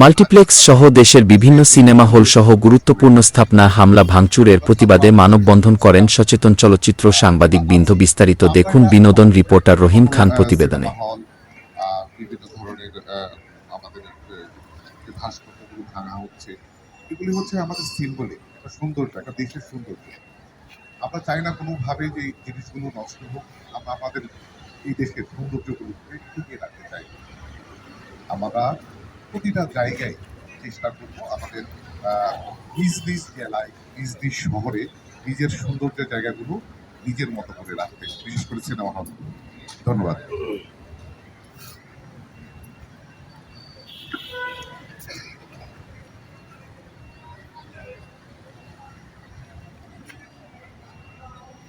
Multiplex সহ দেশের বিভিন্ন সিনেমা হল সহ গুরুত্বপূর্ণ স্থাপনা হামলা ভাঙচুরের প্রতিবাদে মানববন্ধন করেন সচেতন চলচ্চিত্র সাংবাদিক বিন্দু বিস্তারিত দেখুন বিনোদন রিপোর্টার রহিম খান প্রতিবেদনে। আমরা চাই না কোনোভাবে যে জিনিসগুলো নষ্ট হোক, আমরা আমাদের এই দেশের সৌন্দর্যগুলোকে টিকিয়ে রাখতে চাই। আমরা প্রতিটা জায়গায় চেষ্টা করব আমাদের নিজ নিজ জেলায়, নিজ নিজ শহরে নিজের সৌন্দর্যের জায়গাগুলো নিজের মতো করে রাখতে, বিশেষ করে সিনেমা হলগুলো ধন্যবাদ।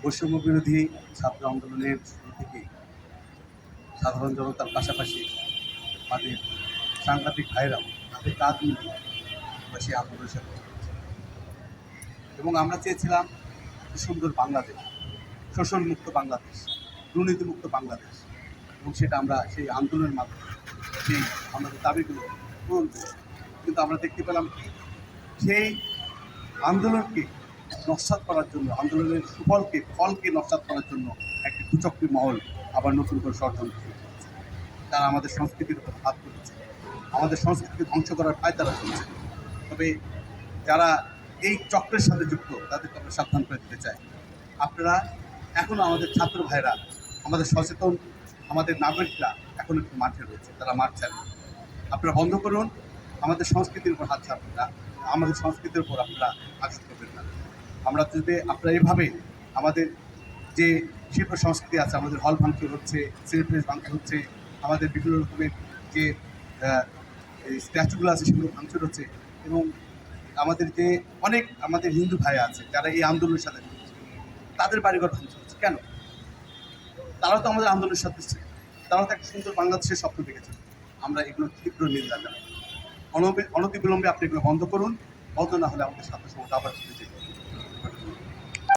বৈষম্য বিরোধী ছাত্র আন্দোলনের শুরু থেকেই সাধারণ জনতার পাশাপাশি আমাদের সাংঘাতিক ভাইরাও তাদের কাজ মিলিয়ে আমরা সেই আন্দোলনের সাথে এবং আমরা চেয়েছিলাম সুন্দর বাংলাদেশ শোষণ মুক্ত বাংলাদেশ, দুর্নীতিমুক্ত বাংলাদেশ। এবং সেটা আমরা সেই আন্দোলনের মাধ্যমে, সেই আমাদের দাবিগুলো পূরণ করি কিন্তু আমরা দেখতে পেলাম কি? সেই আন্দোলনকে নস্বাত করার জন্য, আন্দোলনের সুফলকে, ফলকে নস্বাত করার জন্য একটি কুচক্রী মহল আবার নতুন করে ষড়যন্ত্র তারা আমাদের সংস্কৃতির উপর হাত তুলেছে। আমাদের সংস্কৃতিকে ধ্বংস করার পায়তারা চলছে তবে যারা এই চক্রের সাথে যুক্ত, তাদেরকে আমরা সাবধান করে দিতে চাই। আপনারা এখনও আমাদের ছাত্র ভাইরা, আমাদের সচেতন, আমাদের নাগরিকরা এখন একটু মাঠে রয়েছে, তারা মাঠ ছাড়বে আপনারা বন্ধ করুন, আমাদের সংস্কৃতির উপর হাত ছাড়বেন না, আমাদের সংস্কৃতির উপর আপনারা আঘাত করবেন না। আমরা যদি আপনারা এইভাবে আমাদের যে শিল্প সংস্কৃতি আছে, আমাদের হল ভাঙচুর হচ্ছে সিনেপ্লেস ভাঙচুর হচ্ছে, আমাদের বিভিন্ন রকমের যে স্ট্যাচুগুলো আছে, সেগুলো ভাঙচুর হচ্ছে এবং আমাদের যে অনেক আমাদের হিন্দু ভাই আছে, যারা এই আন্দোলনের সাথে তাদের বাড়িঘর ভাঙচুর হচ্ছে। কেন? তারাও তো আমাদের আন্দোলনের সাথে ছিল। তারাও তো একটা সুন্দর বাংলাদেশের স্বপ্ন দেখেছে। আমরা এগুলো তীব্র নিন্দা জানাই। অনবিলম্বে আপনি এগুলো বন্ধ করুন। বন্ধ না হলে আমাদের সাথে সমস্যা আবার যেতে।